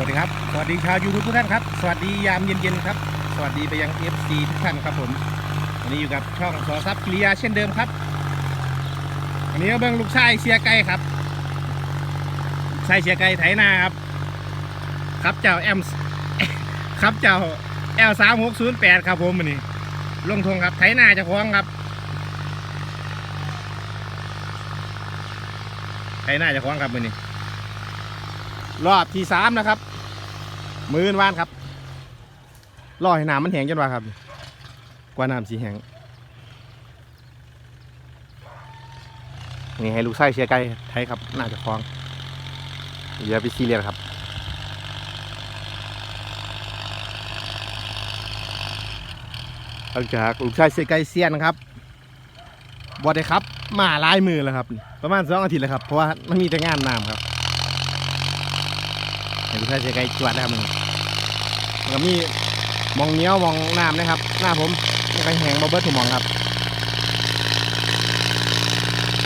วัสดีครับ สวัสดีชาวยูทูบทุกท่านครับ สวัสดียามเย็นๆครับ สวัสดีไปยัง FC ทุกท่านครับผม วันนี้อยู่กับช่องสอทรัพย์กิริยาเช่นเดิมครับ วันนี้ก็เบิ้งลูกชายเชียร์ไก่ครับชายเชียร์ไก่ไถนาครับ ครับเจ้าแอมครับเจ้า L สามหกศูนย์แปดครับผมวันนี้ ลงทงครับไถนาจะคล้องครับ ไถนาจะคล้องครับวันนี้รอบที่สามนะครับ มือนว่านครับรอให้น้ำมันแห้งจนว่าครับ กว่าน้ำสีแห้งนี่ให้ลูกไส้เชียร์ไก่ไทยครับ น่าจะคล้องอย่าไปซีเรียสครับหลังจากลูกชายเสียไก่เซียนครับบอดได้ครับ มาลายมือแล้วครับ ประมาณสองอาทิตย์แล้วครับ เพราะว่ามันมีแต่งานน้ำครับลูกชายเสียไก่จวดนะครับมัน ก็มีมองเนี้ยวมองน้ำนะครับ หน้าผมนี่ก็แหงบเบิร์ถูกมองครับ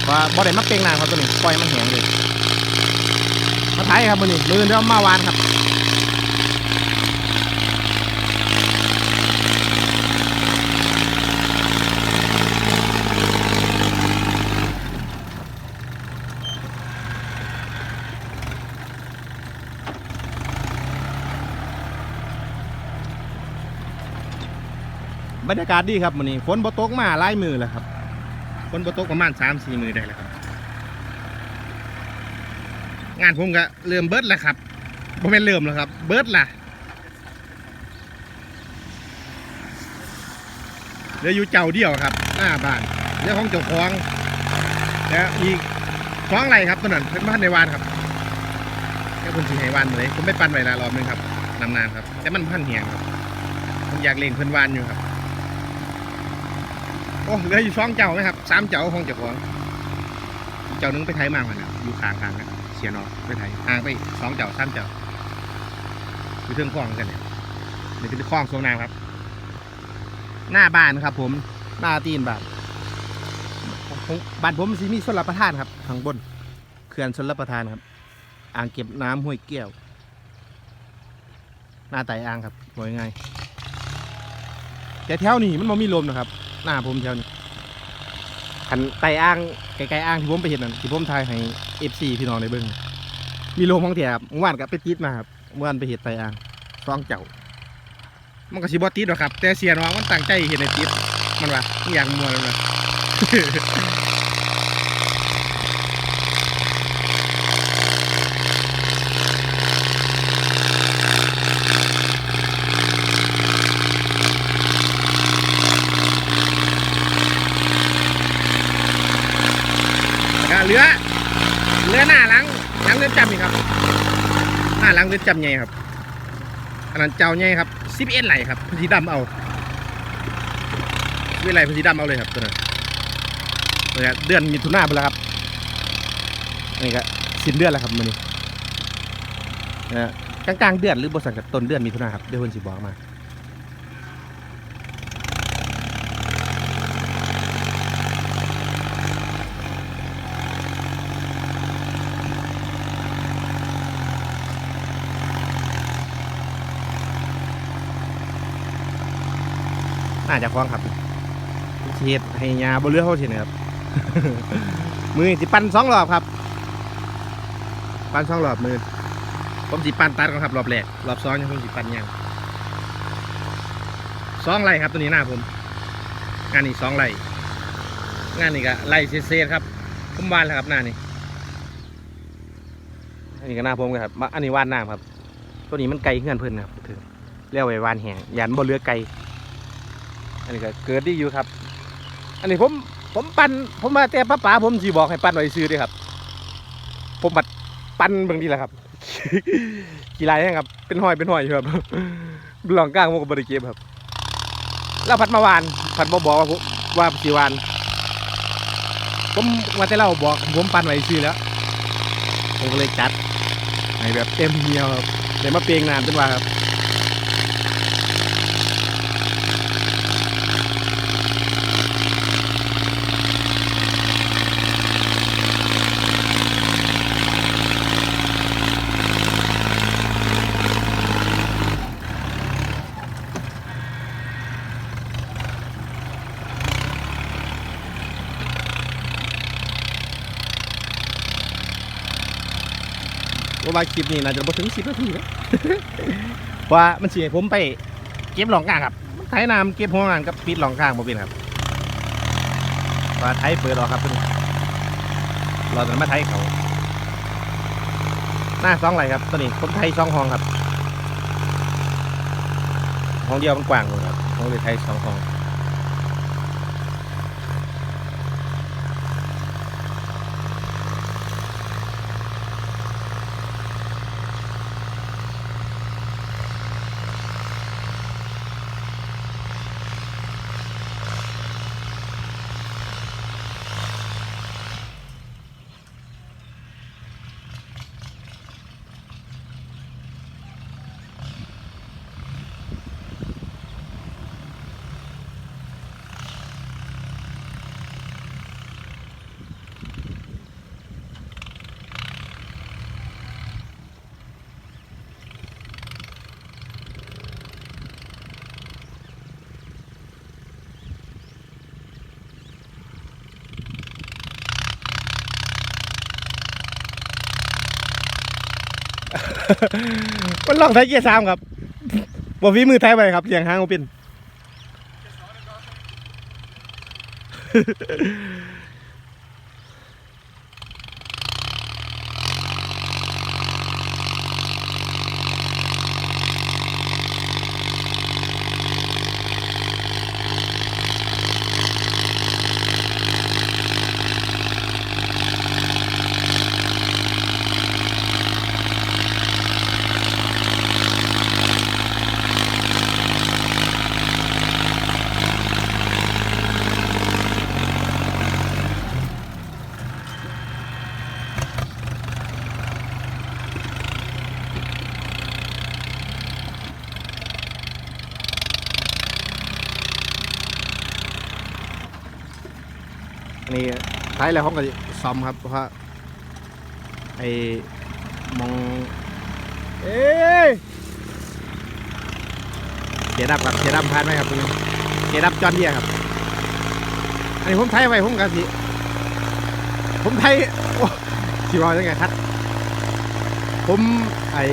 ว่าบ่ได้มาเป่งนานครับตัวนี้ปล่อยมันแหงเลยมาไทยครับตัวนี้มือเดียวมาวานครับ รรยากาศดีครับวันนี้ฝนบ่ตกมาหลายมือแล้วครับฝนบ่ตกประมาณสามสี่มือได้แล้วครับ งานผมก็เริ่มเบิดแล้วครับบ่แม่นเริ่มแล้วครับ เบิดล่ะเหลืออยู่เจ้าเดียวครับหน้าบ้านเรื่องของเจ้าของแล้วอีกสองไรครับตัวนั้นเป็นบ้านในวานครับแค่คุณสีให้วานเลยผมไม่ปั่นไว้ละรอบหนึงครับนานๆครับ แต่มันพันเหียงครับผมอยากเล่นเพิ่นวานอยู่ครับ โอ้เหลืออยู่สองเจ้าไหมครับสามเจ้าของเจ้าของอีกเจ้านึงไปไทยมากกว่านะอยู่ข้างๆกันเสียนอไปไทยห่างไปสองเจ้าสามเจ้าอยู่เทิงคลองกันเนี่ยนี่เป็นคลองสวงนางครับ หน้าบ้านครับ ผมหน้าตีนบ้านบ้านผมสีมีชนรับประทานครับข้างบนเขื่อนชนรับประทานครับ อ่างเก็บน้ำห้วยแก้วหน้าไต่อ่างครับบอกยังไงแต่แถวนี้มันไม่มีลมนะครับ หน้าผมแถวนี้ขันไต่อ่างไกลๆอ่างที่ผมไปเห็นนั่นที่ผมถ่ายให้เอฟซีพี่น้องในเบิ้งมีลมของแถบเมื่อวานกับไปติดมาครับเมื่อวานไปเห็นไต่อ่างซองเจ้ามันก็สิบอติดหรอกครับ แต่เสียน้องมันตั้งใจเห็นในติดมันว่าอยากมัวเลยนะ แล้วก็เรือเรือหน้าหลังหลังเรือจำนี่ครับ หน้าล้างเลือจำใหญ่ครับอันนั้นเจ้าใหญ่ครับซิปเอ็นไหลครับพีดำเอาเวลาพีดำเอาเลยครับตัวนั้นเนี่ยเดือนมีทุนาไปแล้วครับนี่ก็สิ้นเดือนแล้วครับมันนี่นะกลางกลางๆเดือนหรือบริษัทกับต้นเดือนมีทุนาครับเดี๋ยวคนสิบอกมา น่าจะคล้องครับเทียดให้ยาบนเรือเขาเสียนะครับ มือสิปันสองรอบครับ ปันสองรอบมือ ผมสิปันตัดก่อนครับรอบแรกรอบสองยังผมสิปันยังสองไร่ครับตัวนี้หน้าผม งานนี้สองไร่งานนี้ก็ไร่เศษๆครับผมวานแล้วครับหน้านี้อันนี้ก็หน้าผมครับอันนี้วานน้ำครับ ตัวนี้มันไกลเงื่อนเพิ่นครับถึงเรียกไว้วานแหงยันบนเรือไกล อันนี้ก็เกิดดีอยู่ครับ อันนี้ผมผมปั่นผมมาแต่ป้าป๋าผมสีบอกให้ปั่นไว้ซื้อด้วยครับ ผมบัดปั่นเบางทีแหละครับกี่ไรครับ เป็นห้อยเป็นห้อยอยู่ครับหลองกลางผมก็บริเก็บครับแล้วพัดมาวานพัดบอบอกว่าว่าสีวานผมมาแต่เราบอกผมปั่นไว้ซื้อแล้วผมก็เลยจัดให้แบบเต็มเหนียวครับเดี๋ยวมาเปียงนานเป็นว่าครับ ว่าว่าคลิปนี้น่าจะบ่ถึงสิบนาทีแล้วเพราะว่ามันสิให้ผมไปเก็บหลองกลางครับไถน้ำเก็บหัวงานกับปิดหลองกลางบ่เป็นครับว่าไถเปิดออกครับเพิ่อนเราจะมาไถเขาหน้าสองไหลครับตัวนี้ผมไทยสองห้องครับห้องเดียวมันกว้างเลยครับผมเลยไทยสองห้อง มันลองไทยเกียร์สามครับบ่ฝีมือไทยไปครับเสียงห้างบ่เป็น นนี้ท้ายแล้วห้องก็ซ่อมครับเพราะว่าไอ้มองเอ้ยเกียร์ดับครับเกียร์ดับพานไหมครับคุณเกียร์ดับจอนเดียครับ อันนี้ผมไทยไว้ผมกะสิผมไทยโอ้สิว่ายังไงครับผมไอ้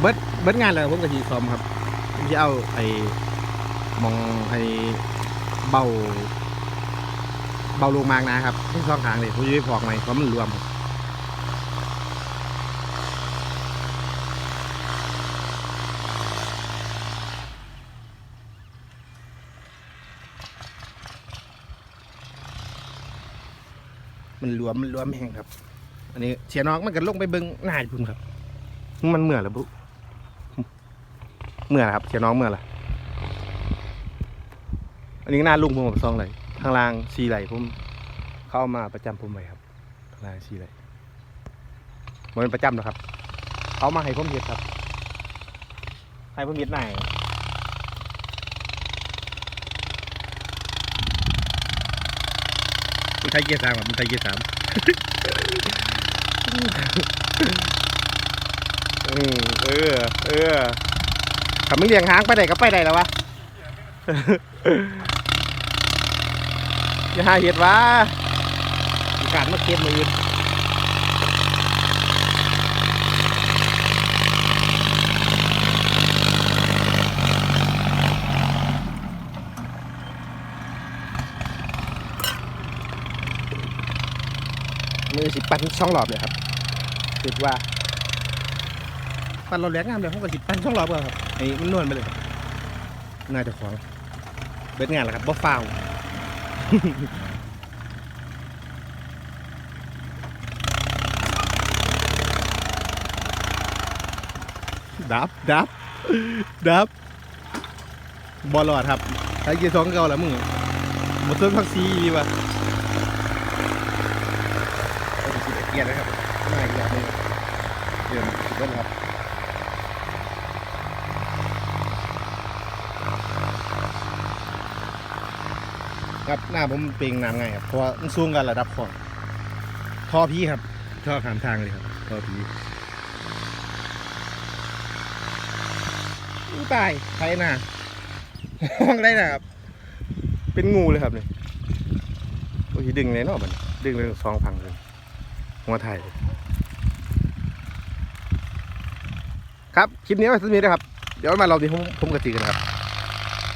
เบิดเบิดงานแล้วผมก็สิซ่อมครับผมจะเอาไอ้มองไอ้เบา เบาลงมากนะครับทั้งสองทางเลยผมจะไปพอกไหมเพราะมันรวมมันรวมมันรวมแห้งครับ อันนี้เสียน้องมันก็ลงไปเบิ้งหน้ายู่พุ่นครับ มันเมื่อแล้วบุเมื่อครับเสียน้องเมื่อละอันนี้หน้าลุงผมกับซองเลย ทางล่างซีไหลผมเข้ามาประจำผมไว้ครับทางล่างซีไหลมันเป็นประจำนะครับ เขามาให้ผมเห็ดครับ ให้ผมเห็ดไหนมันไทยเกียร์สามครับมันไทยเกียร์สามเออ เออขับมึงเลี้ยงหางไปไหนก็ไปไหนแล้ววะ อย่าหาเห็ดวะการมาเก็บมืออื่นมือสิปันช่องหลอบเลยครับคิดว่าปันเราแหลกงามเลยเขาก็สิปันช่องหลอบกันครับไอ้มันนวลไปเลยน่าจะของเบ็ดงานแล้วครับบ่ฟาว ดับดับดับบอลลอดครับใช้เกียร์สองเก่าแล้วมึงหมดเส้นพักซีดีป่ะเกียร์นะครับมาอีกแบบนึงเดี๋ยวสิบเอ็ดครับ ครับหน้าผมเปล่งน้ำไงครับเพราะว่ามันสูงกันระดับของท่อพีครับท่อขามทางเลยครับท่อพีตายใครน่ะห้องได้นะครับ เป็นงูเลยครับเนี่ยโอ้ยดึงเลยเนาะมันดึงเลยสองพังเลยหัวไทยเลยครับ คลิปนี้ไว้สักนิดนะครับ เดี๋ยวมาเราดีผมผมกระจีกันครับ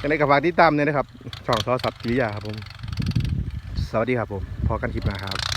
ยังไงกับฝากติดตามเนี่ยนะครับ ช่องซอสัตว์กิริยาครับผม สวัสดีครับผม พอกันคลิปหน้าครับ